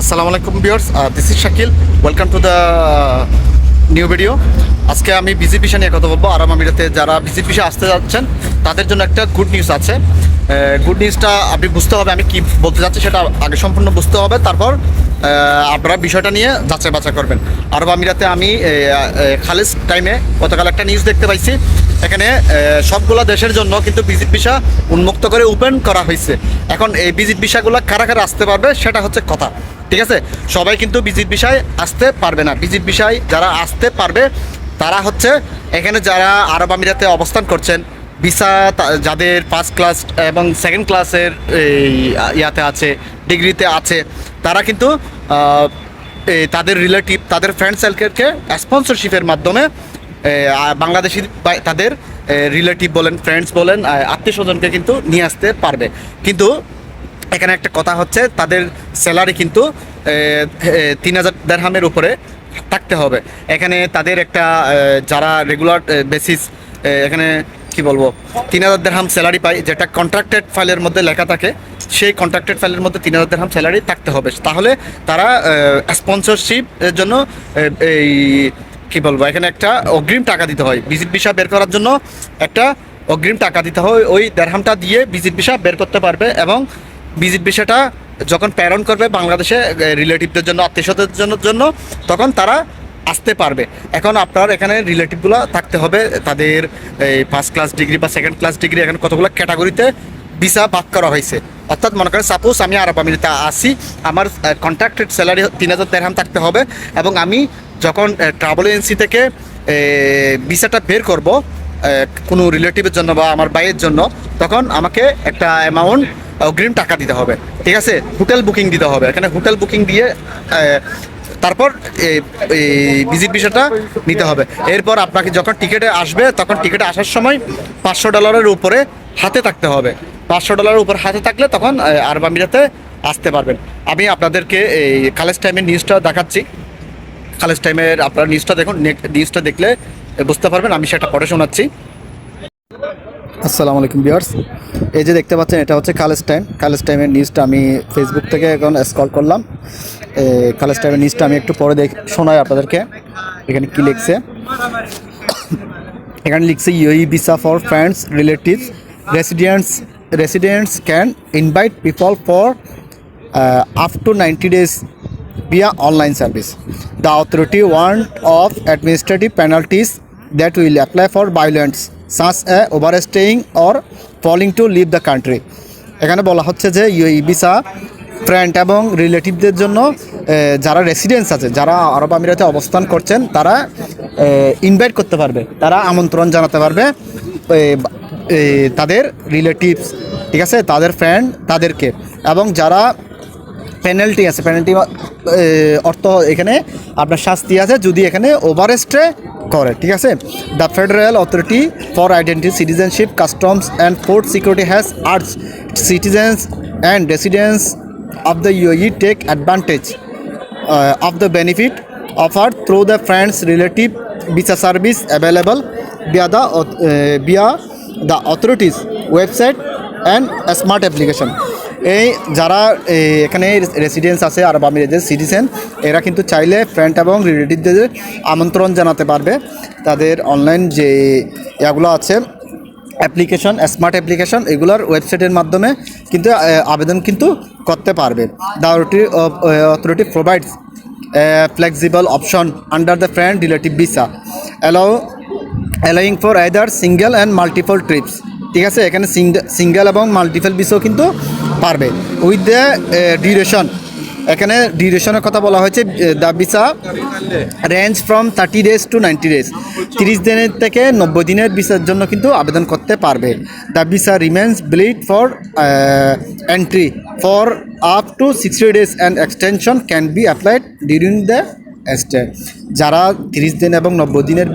আসসালামু আলাইকুম viewers this is Shakil. Welcome to the new video আজকে আমি বিজি বিষয় নিয়ে কথা বলব। আরাম আমিরাতে যারা বিজি বিষয়ে আসতে যাচ্ছেন, তাদের জন্য একটা গুড নিউজ আছে। গুড নিউজটা আপনি বুঝতে হবে, আমি কি বলতে যাচ্ছি সেটা আগে সম্পূর্ণ বুঝতে হবে। তারপর আপনারা বিষয়টা নিয়ে যাচাই বাছাই করবেন। আরব আমিরাতে আমি খালিজ টাইমে গতকাল একটা নিউজ দেখতে পাইছি। এখানে সবগুলা দেশের জন্য কিন্তু ভিজিট ভিসা উন্মুক্ত করে ওপেন করা হয়েছে এখন এই ভিজিট ভিসাগুলো কারা কারা আসতে পারবে, সেটা হচ্ছে কথা। ঠিক আছে? সবাই কিন্তু ভিজিট বিষয় আসতে পারবে না। ভিজিট বিষয় যারা আসতে পারবে, তারা হচ্ছে এখানে যারা আরব আমিরাতে অবস্থান করছেন, ভিসা যাদের ফার্স্ট ক্লাস এবং সেকেন্ড ক্লাসের এই ইয়াতে আছে, ডিগ্রিতে আছে, তারা কিন্তু তাদের রিলেটিভ তাদের ফ্রেন্ড সার্কেলকে স্পন্সরশিপের মাধ্যমে বাংলাদেশি তাদের রিলেটিভ বলেন ফ্রেন্ডস বলেন আত্মীয় স্বজনকে কিন্তু নিয়ে আসতে পারবে। কিন্তু এখানে একটা কথা হচ্ছে, তাদের স্যালারি কিন্তু তিন হাজার দেড়হামের উপরে থাকতে হবে। এখানে তাদের একটা যারা রেগুলার বেসিস এখানে কি বলব, তিন হাজার দেড়হাম স্যালারি পাই যেটা কন্ট্রাক্টেড ফাইলের মধ্যে লেখা থাকে, সেই কন্ট্রাক্টেড ফাইলের মধ্যে তিন হাজার দেড়হাম স্যালারি থাকতে হবে। তাহলে তারা স্পন্সরশিপ এর জন্য এই, কি বলব, এখানে একটা অগ্রিম টাকা দিতে হয়। ভিজিট ভিসা বের করার জন্য একটা অগ্রিম টাকা দিতে হয়, ওই দেড়হামটা দিয়ে ভিজিট ভিসা বের করতে পারবে এবং ভিজিট ভিসাটা যখন প্রেরণ করবে বাংলাদেশে রিলেটিভদের জন্য আত্মীয় জন্য তখন তারা আসতে পারবে। এখন আপনার এখানে রিলেটিভগুলো থাকতে হবে। তাদের এই ফার্স্ট ক্লাস ডিগ্রি বা সেকেন্ড ক্লাস ডিগ্রি এখানে কতগুলো ক্যাটাগরিতে ভিসা ভাগ করা হয়েছে। অর্থাৎ মনে করেন সাপোজ আমি আরব আমিরাতে আসি আমার কন্ট্রাক্টেড স্যালারি তিন হাজার দেড়হাম থাকতে হবে এবং আমি যখন ট্রাভেল এজেন্সি থেকে ভিসাটা বের করব কোনো রিলেটিভের জন্য বা আমার ভাইয়ের জন্য, তখন আমাকে একটা অ্যামাউন্ট অগ্রিম টাকা দিতে হবে। ঠিক আছে? হোটেল বুকিং দিতে হবে। এখানে হোটেল বুকিং দিয়ে তারপর এই ভিজিট বিষয়টা নিতে হবে। এরপর আপনাকে যখন টিকিটে আসবে তখন টিকিটে আসার সময় পাঁচশো ডলারের উপরে হাতে থাকতে হবে। পাঁচশো ডলারের উপর হাতে থাকলে তখন আহ, আরব আমিরাতে আসতে পারবেন। আমি আপনাদেরকে এই কালেজ টাইমের নিউজটা দেখাচ্ছি। খালেজ টাইমের আপনার নিউজটা দেখুন নিউজটা দেখলে বুঝতে পারবেন। আমি সেটা পড়ে শোনাচ্ছি। আসসালামু আলাইকুম বিয়ার্স এই যে দেখতে পাচ্ছেন, এটা হচ্ছে কালেজ টাইম কালেজ টাইমের নিউজটা আমি ফেসবুক থেকে এখন স্কল করলাম। কালেজ টাইমের নিউজটা আমি একটু পরে দেখ শোনাই আপনাদেরকে। এখানে কি লিখছে? এখানে লিখছে, UAE visa for friends, relatives, residents residents can invite people for up to 90 days via online service. The authority warned of administrative penalties that will apply for violence such as overstaying or failing to leave the country. এখানে বলা হচ্ছে যে UE visa friend এবং রিলেটিভদের জন্য যারা residence আছে যারা আরব আমিরাতে অবস্থান করছেন তারা ইনভাইট করতে পারবে। তারা আমন্ত্রণ জানাতে পারবে এ, এ, তাদের রিলেটিভস ঠিক আছে? তাদের ফ্রেন্ড তাদেরকে। এবং যারা পেনাল্টি আছে পেনাল্টি অর্থ এখানে আপনার শাস্তি আছে যদি এখানে ওভারেস্টে করে, ঠিক আছে? The federal authority for identity citizenship customs and port security has arts citizens and residence of the UAE take advantage of the benefit offer through the friends relative visa service available via the via the authorities website and smart application এই যারা এখানে residence আছে, আর আমিরাদের citizen এরা কিন্তু চাইলে friend এবং রিলেটিভদের আমন্ত্রণ জানাতে পারবে। তাদের অনলাইন যে ইয়াগুলো আছে অ্যাপ্লিকেশন স্মার্ট অ্যাপ্লিকেশন এগুলোর ওয়েবসাইটের মাধ্যমে কিন্তু আবেদন কিন্তু করতে পারবে। The authority provides flexible option under the friend relative visa allow allowing for either single and multiple trips ঠিক আছে? এখানে সিঙ্গেল এবং মাল্টিপল ভিসাও কিন্তু পারবে। উইথ দ্য ডিউরেশন এখানে ডিউরেশনের কথা বলা হয়েছে the visa range from thirty days to ninety days তিরিশ দিনের থেকে নব্বই দিনের ভিসার জন্য কিন্তু আবেদন করতে পারবে। The visa remains valid for entry for up to sixty days and extension can be applied during the stay যারা তিরিশ দিন এবং নব্বই দিনের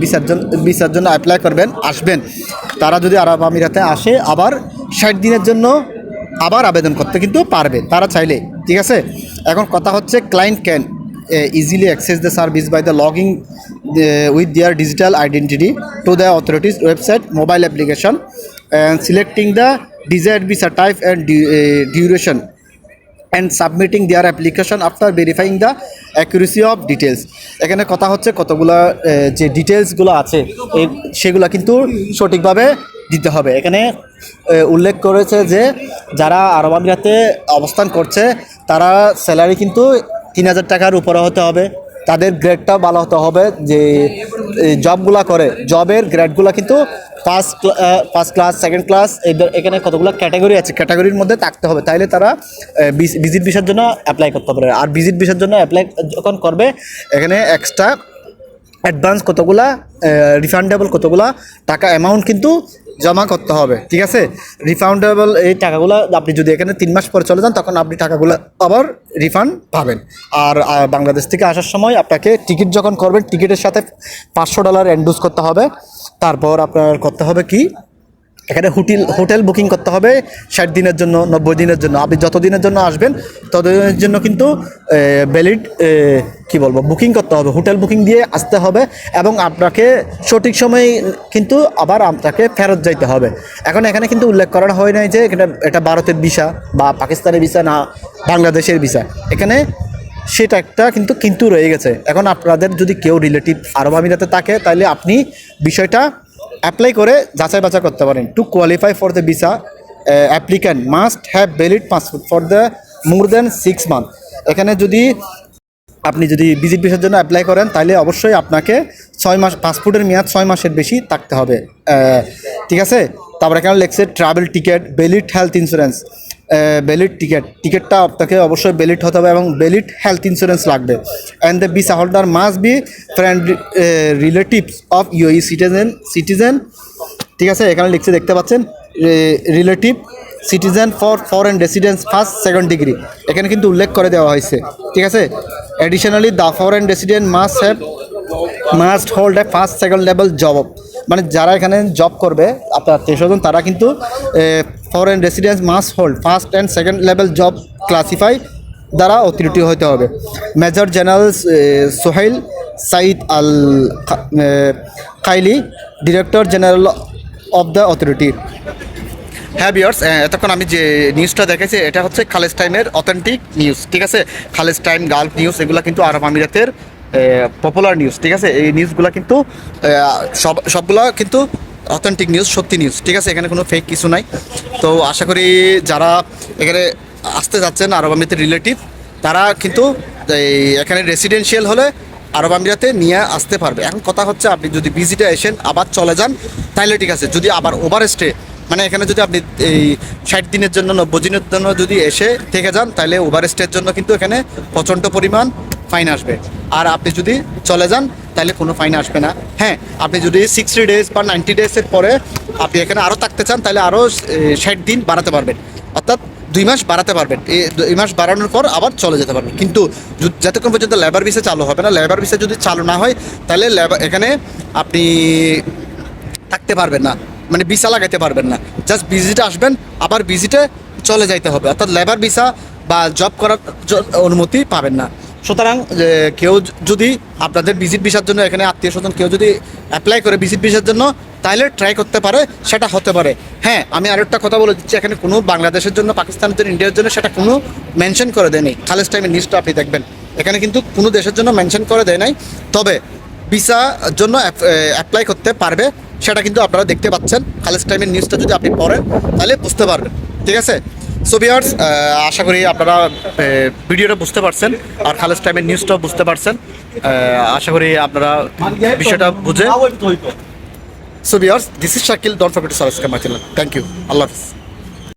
ভিসার জন্য জন্য অ্যাপ্লাই করবেন, আসবেন। তারা যদি আরব আমিরাতে আসে, আবার ষাট দিনের জন্য আবার আবেদন করতে কিন্তু পারবে তারা চাইলে, ঠিক আছে? এখন কথা হচ্ছে client can easily access the service by the logging with their digital identity to the authorities website mobile application and selecting the desired visa type and duration and submitting their application after verifying the accuracy of details এখানে কথা হচ্ছে, কতগুলো যে ডিটেলসগুলো আছে সেগুলো কিন্তু সঠিকভাবে দিতে হবে। এখানে উল্লেখ করেছে যে, যারা আরব আমিরাতে অবস্থান করছে, তারা স্যালারি কিন্তু তিন হাজার টাকার উপরে হতে হবে। তাদের গ্রেডটা ভালো হতে হবে যে জবগুলো করে। জবের গ্রেডগুলো কিন্তু first first class second class এদের, এখানে কতগুলো ক্যাটাগরি আছে ক্যাটাগরির মধ্যে থাকতে হবে। তাইলে তারা ভিজিট ভিসার জন্য অ্যাপ্লাই করতে পারে আর ভিজিট ভিসার জন্য অ্যাপ্লাই যখন করবে, এখানে এক্সট্রা অ্যাডভান্স কতগুলা রিফান্ডেবল কতগুলা টাকা অ্যামাউন্ট কিন্তু জমা করতে হবে, ঠিক আছে? রিফান্ডেবল এই টাকাগুলো আপনি যদি এখানে তিন মাস পরে চলে যান, তখন আপনি টাকাগুলো আবার রিফান্ড পাবেন। আর বাংলাদেশ থেকে আসার সময় আপনাকে টিকিট যখন করবেন টিকিটের সাথে পাঁচশো ডলার এন্ডুস করতে হবে। তারপর আপনার করতে হবে কি? এখানে হোটেল হোটেল বুকিং করতে হবে ষাট দিনের জন্য, নব্বই দিনের জন্য। আপনি যত দিনের জন্য আসবেন, ততদিনের জন্য কিন্তু ভ্যালিড কি বলব, বুকিং করতে হবে। হোটেল বুকিং দিয়ে আসতে হবে এবং আপনাকে সঠিক সময়ে কিন্তু আবার আপনাকে ফেরত যাইতে হবে। এখন এখানে কিন্তু উল্লেখ করা হয় নাই যে এটা এটা ভারতের ভিসা বা পাকিস্তানের ভিসা না, বাংলাদেশের ভিসা। এখানে সেটা একটা কিন্তু কিন্তু রয়ে গেছে। এখন আপনাদের যদি কেউ রিলেটিভ আরব আমিরাতে থাকে, তাহলে আপনি বিষয়টা অ্যাপ্লাই করে যাচাই বাছাই করতে পারেন। To qualify for the visa applicant must have valid passport for the more than six month এখানে যদি আপনি যদি ভিজিট ভিসার জন্য অ্যাপ্লাই করেন, তাহলে অবশ্যই আপনাকে ছয় মাস পাসপোর্টের মেয়াদ ছয় মাসের বেশি থাকতে হবে। ঠিক আছে? তারপর এখানে লেখছে travel ticket valid health insurance valid ticket টিকিটটা আপনাকে অবশ্যই ভ্যালিড হতে হবে এবং ভ্যালিড হেলথ ইন্স্যুরেন্স লাগবে। And the visa holder must be friend relatives of UAE citizen citizen ঠিক আছে, এখানে লিখছে, দেখতে পাচ্ছেন? Relative citizen for foreign residence first second degree এখানে কিন্তু উল্লেখ করে দেওয়া হয়েছে। ঠিক আছে? Additionally the foreign resident must have must hold a first second level job মানে যারা এখানে জব করবে, আপনার আত্মীয় তারা কিন্তু foreign residence must hold first and second level job classify দ্বারা অথরিটি হতে হবে। Major general Suhail Saeed Al Khaili director general of the authority হ্যাঁ বিয়ার্স এতক্ষণ আমি যে নিউজটা দেখেছি এটা হচ্ছে খালেজ টাইমের অথেন্টিক নিউজ ঠিক আছে? খালেজ টাইম, গালফ নিউজ এগুলো কিন্তু আরব আমিরাতের পপুলার নিউজ ঠিক আছে? এই নিউজগুলো কিন্তু সব, সবগুলো কিন্তু অথেন্টিক নিউজ সত্যি নিউজ ঠিক আছে? এখানে কোনো ফেক কিছু নাই। তো আশা করি যারা এখানে আসতে যাচ্ছেন আরব আমিরাতের রিলেটিভ তারা কিন্তু এই, এখানে রেসিডেন্সিয়াল হলে আরব আমিরাতে নিয়ে আসতে পারবে। এখন কথা হচ্ছে আপনি যদি ভিজিটে এসেন আবার চলে যান তাহলে ঠিক আছে। যদি আবার ওভার স্টে মানে এখানে যদি আপনি এই ষাট দিনের জন্য, নব্বই দিনের জন্য যদি এসে থেকে যান তাহলে ওভার স্টের জন্য কিন্তু এখানে প্রচণ্ড পরিমাণ ফাইন আসবে। আর আপনি যদি চলে যান, তাহলে কোনো ফাইন আসবে না। হ্যাঁ আপনি যদি সিক্সটি ডেজ বা নাইনটি ডেজের পরে আপনি এখানে আরও থাকতে চান, তাহলে আরও ষাট দিন বাড়াতে পারবেন। অর্থাৎ দুই মাস বাড়াতে পারবেন। এই দুই মাস বাড়ানোর পর আবার চলে যেতে পারবেন। কিন্তু যতক্ষণ পর্যন্ত লেবার ভিসা চালু হবে না লেবার ভিসা যদি চালু না হয়, তাহলে এখানে আপনি থাকতে পারবেন না। মানে ভিসা লাগাইতে পারবেন না। জাস্ট ভিজিটে আসবেন, আবার ভিজিটে চলে যাইতে হবে। অর্থাৎ লেবার ভিসা বা জব করার অনুমতি পাবেন না। সুতরাং কেউ যদি আপনাদের ভিজিট ভিসার জন্য এখানে আত্মীয় স্বজন কেউ যদি অ্যাপ্লাই করে ভিজিট ভিসার জন্য তাহলে ট্রাই করতে পারে, সেটা হতে পারে। হ্যাঁ আমি আরেকটা কথা বলে দিচ্ছি, এখানে কোনো বাংলাদেশের জন্য, পাকিস্তানের জন্য, ইন্ডিয়ার জন্য সেটা কোনো মেনশন করে দেয়নি। খালেজ টাইমের নিউজটা আপনি দেখবেন। এখানে কিন্তু কোনো দেশের জন্য মেনশন করে দেয় নাই। তবে ভিসা জন্য অ্যাপ্লাই করতে পারবে, সেটা কিন্তু আপনারা দেখতে পাচ্ছেন। খালেজ টাইমের নিউজটা যদি আপনি পড়েন, তাহলে বুঝতে পারবেন। ঠিক আছে? সো বিয়ার্স আশা করি আপনারা আহ, ভিডিওটা বুঝতে পারছেন আর খালেজ টাইমের নিউজটাও বুঝতে পারছেন। আশা করি আপনারা বিষয়টা বুঝে so viewers this is Shakil don't forget to subscribe my channel thank you Allah Hafiz.